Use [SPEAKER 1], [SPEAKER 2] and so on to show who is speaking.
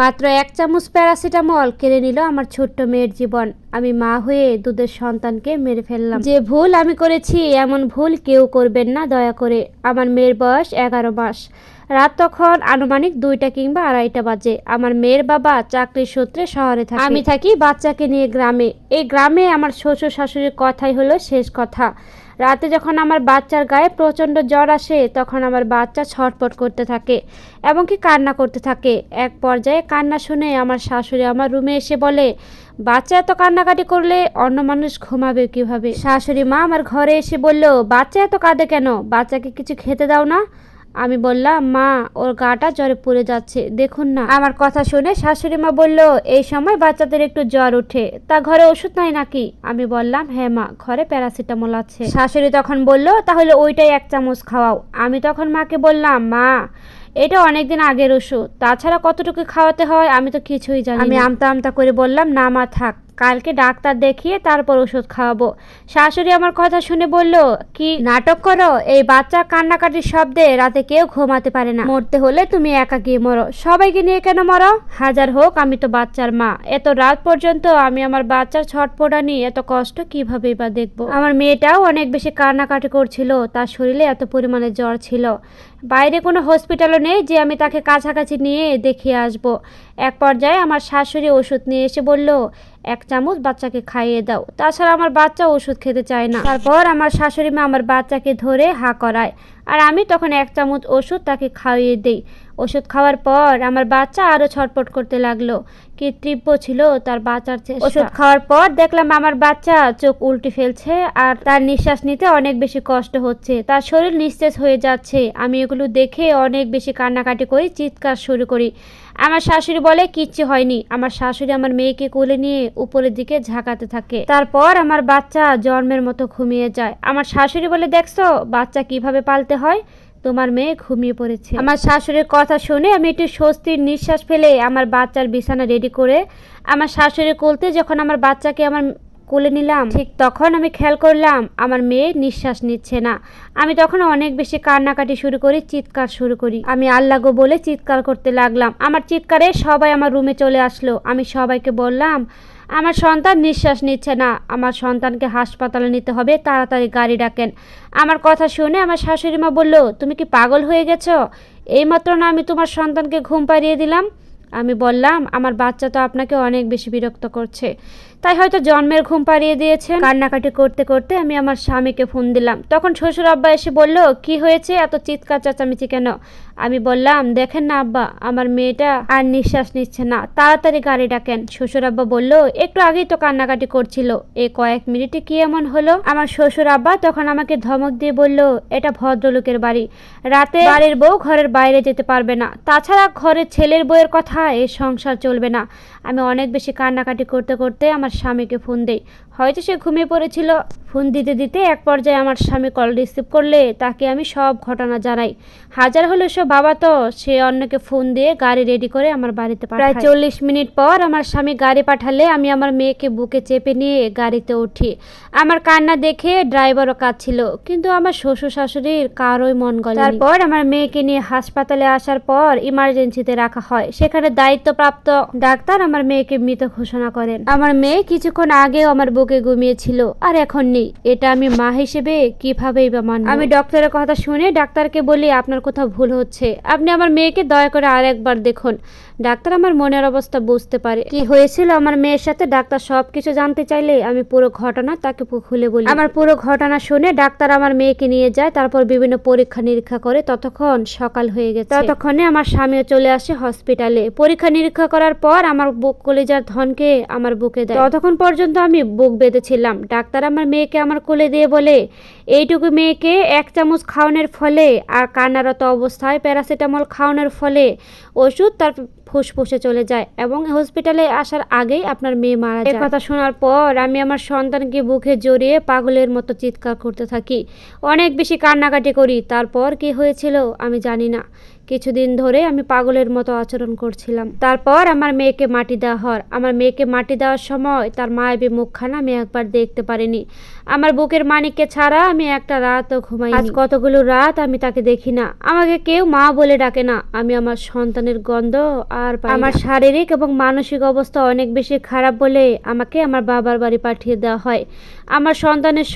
[SPEAKER 1] মাত্র এক চামচ প্যারাসিটামল কেড়ে নিল আমার ছোট্ট মেয়ের জীবন। আমি মা হয়ে দুধের সন্তানকে মেরে ফেললাম। যে ভুল আমি করেছি, এমন ভুল কেউ করবেন না, দয়া করে। আমার মেয়ের বয়স এগারো মাস। রাত তখন আনুমানিক দুইটা কিংবা আড়াইটা বাজে। আমার মেয়ের বাবা চাকরির সূত্রে শহরে থাকে। আমি থাকি বাচ্চাকে নিয়ে গ্রামে। এই গ্রামে আমার শ্বশুর শাশুড়ির কথাই হলো শেষ কথা। রাতে যখন আমার বাচ্চার গায়ে প্রচণ্ড জ্বর আসে, তখন আমার বাচ্চা ছটপট করতে থাকে এবং কি কান্না করতে থাকে। এক পর্যায়ে কান্না শুনে আমার শাশুড়ি আমার রুমে এসে বলে, বাচ্চা এত কান্নাকাটি করলে অন্য মানুষ ঘুমাবে কীভাবে? শাশুড়ি মা আমার ঘরে এসে বলল, বাচ্চা এত কাঁদে কেন? বাচ্চাকে কিছু খেতে দাও না। আমি বললাম মা ওর গাটা জ্বরে পড়ে যাচ্ছে দেখুন না। আমার কথা শুনে শাশুড়ি মা বলল এই সময় বাচ্চাদের একটু জ্বর ওঠে তা ঘরে ওষুধ নাই নাকি? আমি বললাম হ্যাঁ মা ঘরে প্যারাসিটামল আছে। শাশুড়ি তখন বলল তাহলে ওইটাই এক চামচ খাওয়াও। আমি তখন মাকে বললাম মা এটা অনেকদিন আগের ওষুধ তাছাড়া কতটুকু খাওয়াতে হয় আমি তো কিছুই জানি আমি আমতা আমতা করে বললাম না মা থাক। কালকে ডাক্তার দেখিয়ে তারপর ওষুধ খাওয়াবো। শাশুড়ি আমার কথা শুনে বলল, কি নাটক করো? এই বাচ্চা কান্নাকাটির শব্দে রাতে কেউ ঘুমাতে পারে না। মরতে হলে তুমি একা গিয়ে মরো। সবাইকে নিয়ে কেন মরো? হাজার হোক, আমি তো বাচ্চার মা। এত রাত পর্যন্ত আমি আমার বাচ্চার ছটফটানি এত কষ্ট কীভাবে বা দেখব? আমার মেয়েটাও অনেক বেশি কান্নাকাটি করছিল। তার শরীরে এত পরিমাণে জ্বর ছিল। বাইরে কোনো হসপিটালও নেই যে আমি তাকে কাছাকাছি নিয়ে দেখিয়ে আসব। এক পর্যায়ে আমার শাশুড়ি ওষুধ নিয়ে এসে বলল, এক চামচ বাচ্চাকে খাইয়ে দাও। তাছাড়া আমার বাচ্চা ওষুধ খেতে চায় না। তারপর আমার শাশুড়ি মা আমার বাচ্চাকে ধরে হা করায়। আর আমি তখন এক চামচ ওষুধ তাকে খাইয়ে দিই। ওষুধ খাওয়ার পর আমার বাচ্চা আরও ছটপট করতে লাগল। কি তীব্র ছিল তার বাচ্চার ওষুধ খাওয়ার পর দেখলাম আমার বাচ্চা চোখ উল্টে ফেলছে আর তার নিঃশ্বাস নিতে অনেক বেশি কষ্ট হচ্ছে। তার শরীর নিস্তেজ হয়ে যাচ্ছে। আমি এগুলো দেখে অনেক বেশি কান্নাকাটি করি চিৎকার শুরু করি। আমার শাশুড়ি বলে, কিচ্ছু হয়নি। আমার শাশুড়ি আমার মেয়েকে কোলে নিয়ে উপরের দিকে ঝাঁকাতে থাকে। তারপর আমার বাচ্চা জন্মের মতো ঘুমিয়ে যায়। আমার শাশুড়ি বলে, দেখছ, বাচ্চা কীভাবে পালতে হয়, তোমার মেয়ে ঘুমিয়ে পড়েছে। আমার শাশুড়ির কথা শুনে আমি একটু স্বস্তির নিঃশ্বাস ফেলে আমার বাচ্চার বিছানা রেডি করে আমার শাশুড়ি কোলতে যখন আমার বাচ্চাকে আমার কোলে নিলাম, ঠিক তখন আমি খেয়াল করলাম আমার মেয়ে নিঃশ্বাস নিচ্ছে না। আমি তখন অনেক বেশি কান্নাকাটি শুরু করি, চিৎকার শুরু করি। আমি আল্লাহ গো বলে চিৎকার করতে লাগলাম। আমার চিৎকারে সবাই আমার রুমে চলে আসলো। আমি সবাইকে বললাম আমার সন্তান নিঃশ্বাস নিচ্ছে না। আমার সন্তানকে হাসপাতালে নিতে হবে, তাড়াতাড়ি গাড়ি ডাকেন। আমার কথা শুনে আমার শাশুড়ি মা বলল, তুমি কি পাগল হয়ে গেছো? এইমাত্র না আমি তোমার সন্তানকে ঘুম পাড়িয়ে দিলাম? আমি বললাম, আমার বাচ্চা তো আপনাকে অনেক বেশি বিরক্ত করছে। তাই হয়তো জন্মের ঘুম পাড়িয়ে দিয়েছে কান্নাকাটি করতে করতে আমি আমার স্বামীকে ফোন দিলাম। তখন শ্বশুর আব্বা এসে বলল, কি হয়েছে? এত চিৎকার, চেঁচামেচি কেন? আমি বললাম, দেখেন না আব্বা, আমার মেয়েটা আর নিঃশ্বাস নিচ্ছে না। তাড়াতাড়ি গাড়ি ডাকেন। শ্বশুর আব্বা বলল, একটু আগেই তো কান্নাকাটি করছিল। এই কয়েক মিনিটে কি এমন হলো? আমার শ্বশুর আব্বা তখন আমাকে ধমক দিয়ে বলল, এটা ভদ্রলোকের বাড়ি। রাতে বাড়ির বউ ঘরের বাইরে যেতে পারবে না। তাছাড়া ঘরের ছেলের বউয়ের কথা এ সংসার চলবে না। আমি অনেক বেশি কান্নাকাটি করতে করতে আমার স্বামীকে ফোন দেই। হয়তো সে ঘুমিয়ে পড়েছিল। ফোন দিতে দিতে এক পর্যায়ে আমার স্বামী কল রিসিভ করলে তাকে আমি সব ঘটনা জানাই। হাজার হলো সব বাবা তো, সে অন্যকে ফোন দিয়ে গাড়ি রেডি করে আমার বাড়িতে প্রায় চল্লিশ মিনিট পর আমার স্বামী গাড়ি পাঠালে আমি আমার মেয়েকে বুকে চেপে নিয়ে গাড়িতে উঠি। আমার কান্না দেখে ড্রাইভারও কাঁদছিল, কিন্তু আমার শ্বশুর শাশুড়ির কারোই মন গলে তারপর আমার মেয়েকে নিয়ে হাসপাতালে আসার পর ইমার্জেন্সিতে রাখা হয়। সেখানে দায়িত্বপ্রাপ্ত ডাক্তার আমার মেয়েকে মৃত ঘোষণা করেন। আমার মেয়ে কিছুক্ষণ আগেও আমার বুকে ঘুমিয়েছিল। আর এখন নেই। এটা আমি মা হিসেবে কিভাবেই বা মানব? আমি ডক্টরের কথা শুনে ডাক্তারকে বলি আপনার কোথাও ভুল হচ্ছে। আপনি আমার মেয়েকে দয়া করে আর একবার দেখুন। ডাক্তার আমার মনের অবস্থা বুঝতে পারে। কি হয়েছিল? আমার মেয়ের সাথে ডাক্তার সব কিছু জানতে চাইলে আমি পুরো ঘটনা তাকে খুলে বলি। আমার পুরো ঘটনা শুনে ডাক্তার আমার মেয়েকে নিয়ে যায়, তারপর বিভিন্ন পরীক্ষা নিরীক্ষা করে। ততক্ষণ সকাল হয়ে গেছে। ততক্ষণে আমার স্বামীও চলে আসে হসপিটালে। পরীক্ষা নিরীক্ষা করার পর আমার বুক কলেজার ধনকে আমার বুকে দেয়। ততক্ষণ পর্যন্ত আমি বুক বেঁধেছিলাম। ডাক্তার আমার মেয়েকে আমার কোলে দিয়ে বলে, এইটুকু মেয়েকে এক চামচ খাওয়ানোর ফলে আর কান্নারত অবস্থায় প্যারাসিটামল খাওয়ানোর ফলে ওষুধ তার ফুসফুসে চলে যায় এবং হসপিটালে আসার আগেই আপনার মেয়ে মারা যায়। কথা শোনার পর আমি আমার সন্তানকে বুকে জড়িয়ে পাগলের মতো চিৎকার করতে থাকি। অনেক বেশি কান্নাকাটি করি তারপর কি হয়েছিল আমি জানি না। কিছুদিন ধরে আমি পাগলের মতো আচরণ করছিলাম। তারপর আমার মেয়েকে মাটি দেওয়া হওয়ার, আমার মেয়েকে মাটি দেওয়ার সময় তার মায়াবী মুখখানা আমি একবার দেখতে পারিনি। আমার বুকের মানিককে ছাড়া আমি একটা রাতও ঘুমাই আজ কতগুলো রাত আমি তাকে দেখি না। আমাকে কেউ মা বলে ডাকে না। আমি আমার সন্তানের গন্ধ আর আমার শারীরিক এবং মানসিক অবস্থা অনেক বেশি খারাপ বলে আমাকে আমার বাবার বাড়ি পাঠিয়ে দেওয়া হয়। আমার সন্তানের